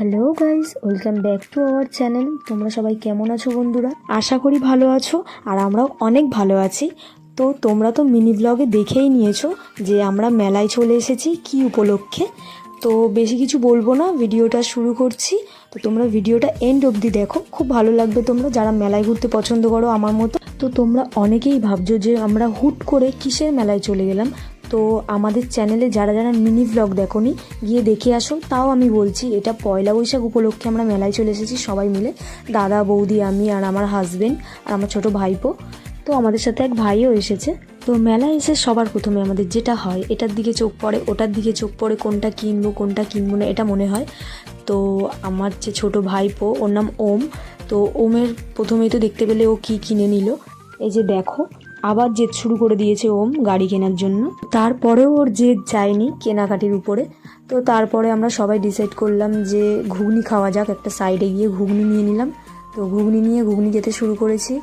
Hello guys welcome back to our channel তোমরা সবাই কেমন আছো বন্ধুরা? আশা করি ভালো আছো, আর আমরাও অনেক ভালো আছি। তো তোমরা তো মিনি ব্লগে দেখেই নিয়েছো যে আমরা মেলায় চলে এসেছি কি উপলক্ষে। তো বেশি কিছু বলব না, ভিডিওটা শুরু করছি। তো তোমরা ভিডিওটা এন্ড অবধি দেখো, খুব ভালো লাগবে তোমরা যারা মেলায় ঘুরতে পছন্দ করো আমার মতো। তো তোমরা অনেকেই ভাবছ যে আমরা হুট করে কিসের মেলায় চলে গেলাম তো আমাদের চ্যানেলে যারা যারা মিনি ব্লগ দেখোনি, গিয়ে দেখে আসো। তাও আমি বলছি, এটা পয়লা বৈশাখ উপলক্ষে আমরা মেলায় চলে এসেছি সবাই মিলে। দাদা, বৌদি, আমি আর আমার হাজবেন্ড আর আমার ছোট ভাইপো। তো আমাদের সাথে এক ভাইও এসেছে। তো মেলায় এসে সবার প্রথমে আমাদের যেটা হয়, এটার দিকে চোখ পড়ে, ওটার দিকে চোখ পড়ে, কোনটা কিনবো কোনটা কিনবো না, এটা মনে হয়। তো আমার যে ছোট ভাইপো, ওর নাম ওম। তো ওমের প্রথমেই তো দেখতে পেলে ও কি কিনে নিল। এই যে দেখো আবার জেদ শুরু করে দিয়েছে ওম গাড়ি কেনার জন্য। তারপরেও ওর জেদ যায়নি কেনাকাটির উপরে। তো তারপরে আমরা সবাই ডিসাইড করলাম যে ঘুগনি খাওয়া যাক। একটা সাইডে গিয়ে ঘুগনি নিয়ে নিলাম। তো ঘুগনি নিয়ে ঘুগনি যেতে শুরু করেছি।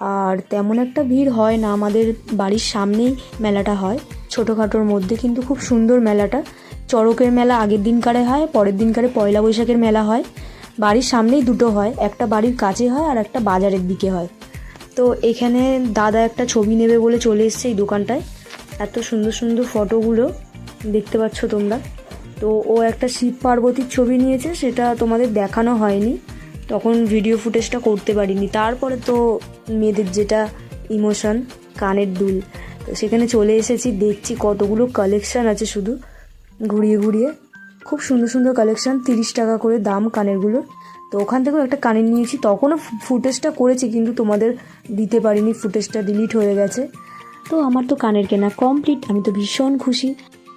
আর তেমন একটা ভিড় হয় না, আমাদের বাড়ির সামনেই মেলাটা হয়। ছোটোখাটোর মধ্যে কিন্তু খুব সুন্দর মেলাটা। চড়কের মেলা আগের দিনকারে হয়, পরের দিনকারে পয়লা বৈশাখের মেলা হয়। বাড়ির সামনেই দুটো হয়, একটা বাড়ির কাছে হয় আর একটা বাজারের দিকে হয়। তো এখানে দাদা একটা ছবি নেবে বলে চলে এসছে এই দোকানটায়। এত সুন্দর সুন্দর ফটোগুলো দেখতে পাচ্ছ তোমরা। তো ও একটা শিব পার্বতীর ছবি নিয়েছে, সেটা তোমাদের দেখানো হয়নি। তখন ভিডিও ফুটেজটা করতে পারিনি। তারপরে তো মেয়েদের যেটা ইমোশন কানের দুল, তো সেখানে চলে এসেছি, দেখছি কতগুলো কালেকশান আছে শুধু। ঘুরিয়ে ঘুরিয়ে। খুব সুন্দর সুন্দর কালেকশান তিরিশ টাকা করে দাম কানেরগুলোর। তো ওখান থেকেও একটা কানের নিয়েছি। তখনও ফুটেজটা করেছি, কিন্তু তোমাদের দিতে পারিনি, ফুটেজটা ডিলিট হয়ে গেছে। তো আমার তো কানের কেনা কমপ্লিট আমি তো ভীষণ খুশি।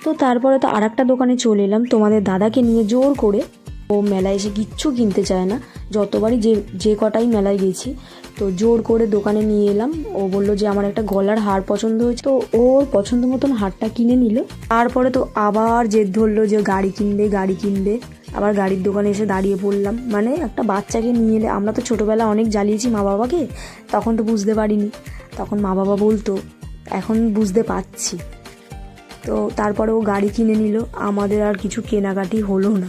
তো তারপরে তো আর একটা দোকানে চলে এলাম, তোমাদের দাদাকে নিয়ে জোর করে। ও মেলায় এসে কিচ্ছু কিনতে চায় না, যতবারই যে যে কটাই মেলায় গেছি, তো জোর করে দোকানে নিয়ে এলাম। ও বলল যে আমার একটা গলার হার পছন্দ হয়েছে, তো ওর পছন্দ মতন হারটা কিনে নিল। তারপরে তো আবার জেদ ধরলো যে গাড়ি কিনবে গাড়ি কিনবে। আবার গাড়ির দোকানে এসে দাঁড়িয়ে পড়লাম। মানে একটা বাচ্চাকে নিয়ে এলে, আমরা তো ছোটোবেলা অনেক জ্বালিয়েছি মা বাবাকে, তখন তো বুঝতে পারিনি। তখন মা বাবা বলতো, এখন বুঝতে পারছি। তো তারপরে ও গাড়ি কিনে নিল। আমাদের আর কিছু কেনাকাটি হলো না।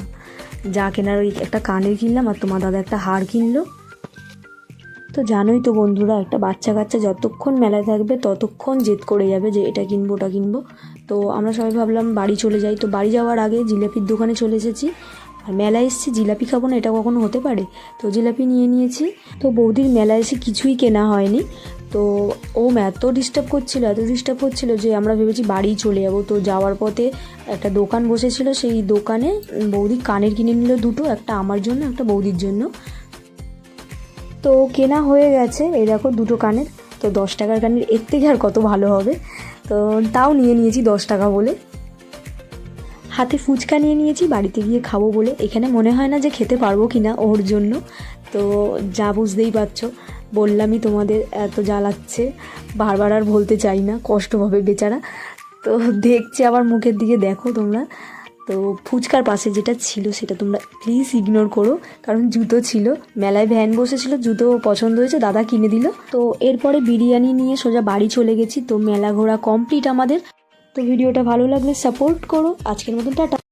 যা কেনার ওই একটা কানের কিনলাম আর তোমার দাদা একটা হার কিনলো। তো জানোই তো বন্ধুরা, একটা বাচ্চা কাচ্চা যতক্ষণ মেলায় থাকবে, ততক্ষণ জেদ করে যাবে যে এটা কিনবো, ওটা কিনবো। তো আমরা সবাই ভাবলাম বাড়ি চলে যাই। তো বাড়ি যাওয়ার আগে জিলাপির দোকানে চলে এসেছি। আর মেলায় এসেছি, জিলাপি খাব না, এটা কখনো হতে পারে? তো জিলাপি নিয়ে নিয়েছি। তো বৌদির মেলায় এসে কিছুই কেনা হয়নি। তো ও এত ডিস্টার্ব করছিল, এত ডিস্টার্ব করছিল যে আমরা ভেবেছি বাড়ি চলে যাব। তো যাওয়ার পথে একটা দোকান বসেছিল, সেই দোকানে বৌদি কানের কিনে নিল দুটো, একটা আমার জন্য, একটা বৌদির জন্য। তো কেনা হয়ে গেছে, এই দেখো দুটো কানের। তো দশ টাকার কানের, এর থেকে আর কত ভালো হবে? তো তাও নিয়ে নিয়েছি দশ টাকা বলে। হাতে ফুচকা নিয়ে নিয়েছি, বাড়িতে গিয়ে খাব বলে। এখানে মনে হয় না যে খেতে পারব কি না ওর জন্য। তো যা বুঝতেই পারছ, বললামই তোমাদের এত জ্বালাচ্ছে, বারবার আর বলতে চাই না, কষ্ট হবে বেচারা। তো দেখছে আবার মুখের দিকে দেখো তোমরা। তো ফুচকার পাশে যেটা ছিল সেটা তোমরা প্লিজ ইগনোর করো, কারণ জুতো ছিল। মেলায় ভ্যান বসেছিল, জুতো পছন্দ হয়েছে, দাদা কিনে দিল। তো এরপরে বিরিয়ানি নিয়ে সোজা বাড়ি চলে গেছি। তো মেলা ঘোরা কমপ্লিট আমাদের। তো ভিডিওটা ভালো লাগলে সাপোর্ট করো। আজকের মতন টাটা।